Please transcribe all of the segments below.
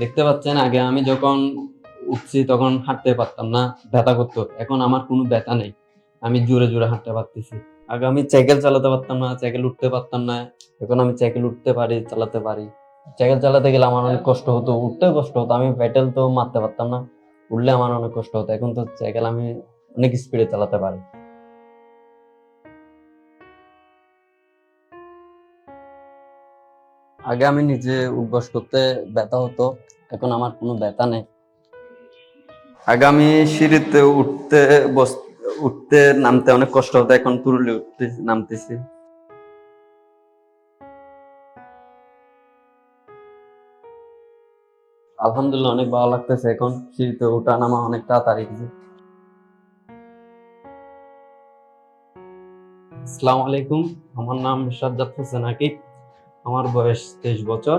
দেখতে পাচ্ছেন, আগে আমি যখন উঠছি তখন হাঁটতে পারতাম না, ব্যথা করতো। এখন আমার কোনো ব্যথা নেই, আমি জোরে জোরে হাঁটতে পারতেছি। আগে আমি সাইকেল চালাতে পারতাম না, সাইকেল উঠতে পারতাম না, এখন আমি সাইকেল উঠতে পারি, চালাতে পারি। সাইকেল চালাতে গেলে আমার অনেক কষ্ট হতো, উঠতেও কষ্ট হতো, আমি প্যাডেল তো মারতে পারতাম না, উঠলে আমার অনেক কষ্ট হতো। এখন তো সাইকেল আমি অনেক স্পিডে চালাতে পারি। আগে আমি নিজে উঠবাস করতে ব্যথা হতো এখন আমার কোনো ব্যথা নেই। আগে আমি সিঁড়িতে উঠতে বস উঠতে নামতে অনেক কষ্ট হতো এখন তুরুলি উঠতে নামতেছি। আলহামদুলিল্লাহ অনেক ভালো লাগতেছে এখন সিঁড়িতে ওঠা নামা অনেক তাড়াতাড়ি। আসসালামু আলাইকুম আমার নাম সাজ্জাদ হোসেন আকিব আমার বয়স তেইশ বছর।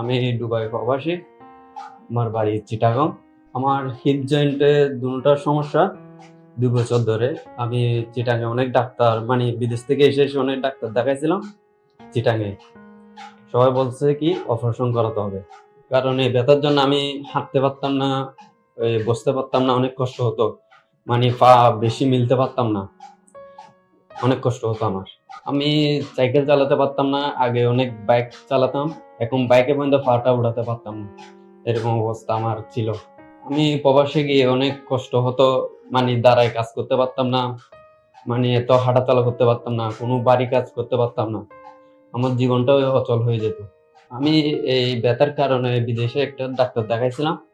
আমি দুবাই প্রবাসী। আমার বাড়ি চিটাগং। আমার হিপ জয়েন্টে দুটার সমস্যা, দুই বছর ধরে। আমি চিটাঙে অনেক ডাক্তার মানে বিদেশ থেকে এসে এসে অনেক ডাক্তার দেখাইছিলাম চিটাঙে সবাই বলছে কি অপারেশন করাতে হবে। কারণ এই ব্যথার জন্য আমি হাঁটতে পারতাম না বসতে পারতাম না, অনেক কষ্ট হতো। মানে পা বেশি মিলতে পারতাম না। অনেক কষ্ট হতো আমার। আমি সাইকেল চালাতে পারতাম না, আগে অনেক বাইক চালাতাম, এখন বাইকে পর্যন্ত পাটা উঠাতে পারতাম না। এরকম অবস্থা আমার ছিল। আমি প্রবাসে গিয়ে অনেক কষ্ট হতো মানে দাঁড়ায় কাজ করতে পারতাম না মানে এত হাঁটাচলা করতে পারতাম না, কোনো বাড়ি কাজ করতে পারতাম না। আমার জীবনটাও অচল হয়ে যেত। আমি এই ব্যথার কারণে বিদেশে একটা ডাক্তার দেখাইছিলাম।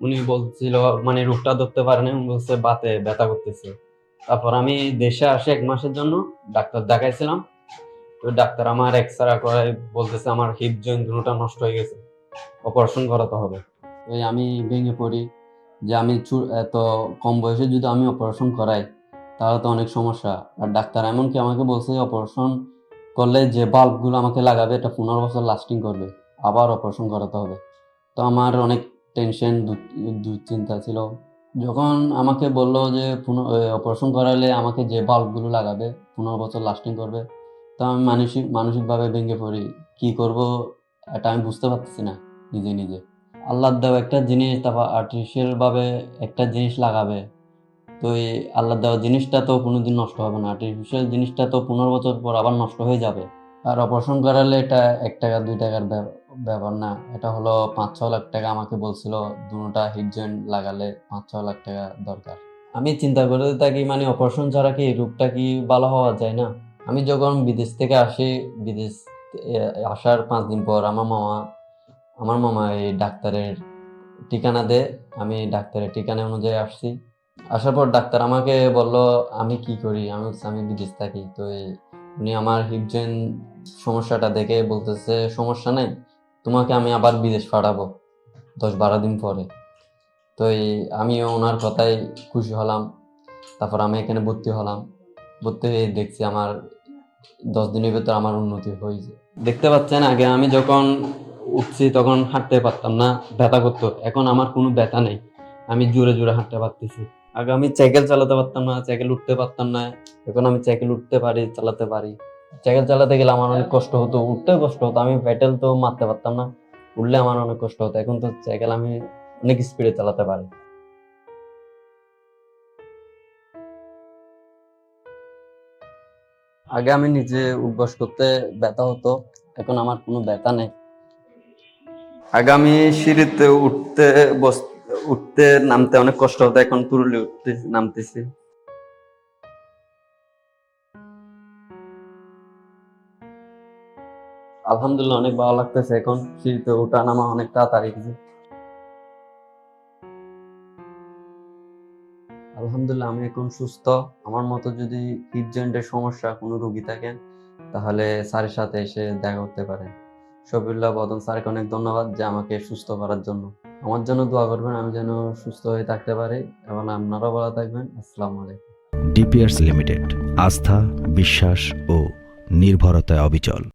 উনি বলছিল মানে রোগটা ধরতে পারেনি উনি বলছে, বাতে ব্যথা করতেছে। তারপর আমি দেশে আসে এক মাসের জন্য, ডাক্তার দেখাইছিলাম। তো ডাক্তার আমার এক্সরা করে, বলতেছে আমার হিপ জয়েন্ট নষ্ট হয়ে গেছে। অপারেশন করাতে হবে। ওই আমি ভেঙে পড়ি, যে আমি এত কম বয়সে যদি আমি অপারেশন করাই, তাহলে তো অনেক সমস্যা। আর ডাক্তার এমনকি আমাকে বলছে অপারেশন করলে যে বাল্বগুলো আমাকে লাগাবে, এটা পনেরো বছর লাস্টিং করবে। আবার অপারেশন করাতে হবে। তো আমার অনেক টেনশন দুশ্চিন্তা ছিল। যখন আমাকে বলল যে অপারেশন করালে আমাকে যে বাল্বগুলো লাগাবে, পনেরো বছর লাস্টিং করবে, তো আমি মানসিক, মানসিকভাবে ভেঙে পড়ি। কি করব এটা আমি বুঝতে পারতেছি না, নিজে নিজে। আল্লাহ দেওয়া একটা জিনিস, তারপর আর্টিফিশিয়ালভাবে একটা জিনিস লাগাবে। তো এই আল্লাহ দেওয়া জিনিসটা তো কোনোদিন নষ্ট হবে না। আর্টিফিশিয়াল জিনিসটা তো পনেরো বছর পর আবার নষ্ট হয়ে যাবে। আর অপারেশন করালে এটা এক টাকা, দুই টাকার ব্যাপ- ব্যাপার না, এটা হলো পাঁচ ছ লাখ টাকা আমাকে বলছিল, দুটা হিপ জয়েন্ট লাগালে পাঁচ ছ লাখ টাকা দরকার। আমি চিন্তা করে থাকি মানে অপারেশন ছাড়া কি রোগটা কি ভালো হওয়া যায় না? আমি যখন বিদেশ থেকে আসি, বিদেশ আসার পাঁচ দিন পর আমার মামা আমার মামা এই ডাক্তারের ঠিকানা দে আমি ডাক্তারের ঠিকানা অনুযায়ী আসছি। আসার পর ডাক্তার আমাকে বলল, আমি কি করি? আমি আমি বিদেশ থাকি। তো উনি আমার হিপ জয়েন্ট সমস্যাটা দেখে বলতেছে, সমস্যা নেই? তোমাকে আমি আবার বিদেশ পাঠাবো দশ বারো দিন পরে। তো এই আমিও ওনার কথায় খুশি হলাম। তারপর আমি এখানে ভর্তি হলাম। ভর্তি হয়ে দেখছি আমার দশ দিনের ভেতর আমার উন্নতি হয়েছে। দেখতে পাচ্ছেন, আগে আমি যখন উঠছি তখন হাঁটতে পারতাম না, ব্যথা করতো। এখন আমার কোনো ব্যথা নেই। আমি জোরে জোরে হাঁটতে পারতেছি। আগে আমি সাইকেল চালাতে পারতাম না, সাইকেল উঠতে পারতাম না। এখন আমি সাইকেল উঠতে পারি, চালাতে পারি। সাইকেল চালাতে গেলে আমার অনেক কষ্ট হতো, উঠতেও কষ্ট হতো, আমি প্যাডেল তো মারতে পারতাম না। উঠলে আমার অনেক কষ্ট হতো, এখন তো সাইকেল আমি অনেক স্পিডে চালাতে পারি। আগে আমি নিজে উঠবাস করতে ব্যথা হতো, এখন আমার কোনো ব্যথা নেই। আগে আমি সিঁড়িতে উঠতে বস, উঠতে নামতে অনেক কষ্ট হতো, এখন তুরুলি উঠতে নামতেছি। আলহামদুলিল্লাহ, অনেক ভালো লাগতেছে এখন। সিঁড়িতে ওঠা নামা অনেক তাড়াতাড়ি আলহামদুলিল্লাহ, আমি এখন সুস্থ। আমার মতো যদি হিপ সমস্যা কোনো রোগী থাকেন, তাহলে স্যারের সাথে এসে দেখা করতে পারেন। শফিউল্লাহ বদন স্যারকে অনেক ধন্যবাদ যে আমাকে সুস্থ করার জন্য। আমার জন্য দোয়া করবেন, আমি যেন সুস্থ হয়ে থাকতে পারি এবং আপনারাও ভালো থাকবেন। আসসালামু আলাইকুম। ডিপিয়ার্স লিমিটেড, আস্থা, বিশ্বাস ও নির্ভরতায় অবিচল।